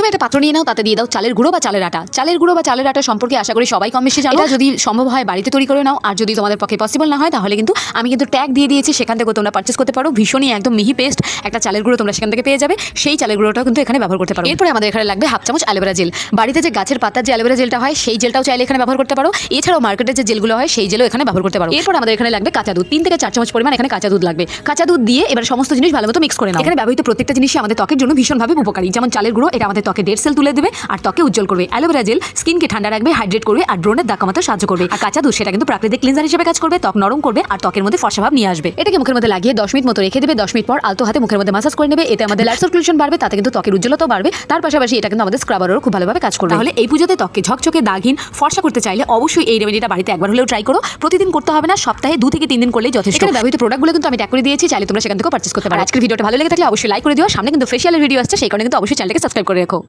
প্রথমে একটা পাত্র নিয়ে নাও তাতে দিয়ে দাও চালের গুঁড়ো বা চালের আটা। চালের গুঁড়ো বা চালের আটা সম্পর্কে আশা করি সবাই কম বেশি জানো। এটা যদি সম্ভব হয় বাড়িতে তৈরি করে নাও। আর যদি তোমাদের পক্ষে পসিবল না হয় তাহলে কিন্তু আমি কিন্তু ট্যাগ দিয়ে দিয়েছি সেখান থেকে তোমরা পার্চেস করতে পারো। ভীষণই একদম মিহি পেস্ট একটা চালের গুঁড়ো তোমরা সেখান থেকে পেয়ে যাবে। সেই চালের গুঁড়োটাও কিন্তু এখানে ব্যবহার করতে পারো। এরপরে আমাদের এখানে লাগবে হাফ চামচ অ্যালোভেরা জেল। বাড়িতে যে গাছের পাতার যে অ্যালোভেরা জেলটা হয় সেই জেলটাও চাইলে এখানে ব্যবহার করতে পারো। এছাড়াও মার্কেটের যে জেলগুলো হয় সেই জেলও এখানে ব্যবহার করতে পারো। এরপর আমাদের এখানে লাগবে কাঁচা দুধ। তিন থেকে চার চামচ পরিমাণ এখানে কাঁচা দুধ লাগবে। কাঁচা দুধ দিয়ে এবার সমস্ত জিনিস ভালো মতো মিক্স করে নাও। এখানে ব্যবহৃত প্রত্যেকটা জিনিসই আমাদের ত্বকের জন্য ভীষণভাবে উপকারী। যেমন চালের গুঁড়ো এটা আমাদের ত্বকে ডেড সেল তুলে দেবে আর ত্বকে উজ্জ্বল করবে। অ্যালোভেরা জেল স্কিনকে ঠান্ডা রাখবে হাইড্রেট করবে আর ব্রণের দাগ কমাতে সাহায্য করবে। আর কাঁচা দুধ সেটা কিন্তু প্রাকৃতিক ক্লিনজার হিসেবে কাজ করবে ত্বক নরম করবে আর ত্বকের মধ্যে ফর্সা ভাব নিয়ে আসবে। এটাকে মুখের মধ্যে লাগিয়ে দশ মিনিট মতো রেখে দেবে দশ মিনিট পর আলতো হাতে মুখের মধ্যে মাসাজ করে নেবে এতে আমাদের লাইট সার্কুলেশন বাড়বে তাতে কিন্তু ত্বকের উজ্জ্বলতাও বাড়বে। তার পাশাপাশি এটা কিন্তু আমাদের স্ক্রাবারও খুব ভালোভাবে কাজ করবে। তাহলে এই পুজোতে ত্বককে ঝকঝকে দাগহীন ফর্সা করতে চাইলে অবশ্যই এই রেমেডিটা বাড়িতে একবার হলেও ট্রাই করো। প্রতিদিন করতে হবে না সপ্তাহে দু থেকে তিন দিন করলেই যথেষ্ট। ব্যবহৃত প্রোডাক্টগুলো কিন্তু আমি ট্যাগ করে দিয়েছি চাইলে তোমরা সেখান থেকেও পার্চেস করতে পারো। আজকের ভিডিওটা ভালো লেগে থাকলে অবশ্যই লাইক করে দিও সামনে কিন্তু ফেশিয়ালের ভিডিও আসছে সেই কারণে কিন্তু অবশ্যই চ্যানেলকে সাবস্ক্রাইব করে রাখো।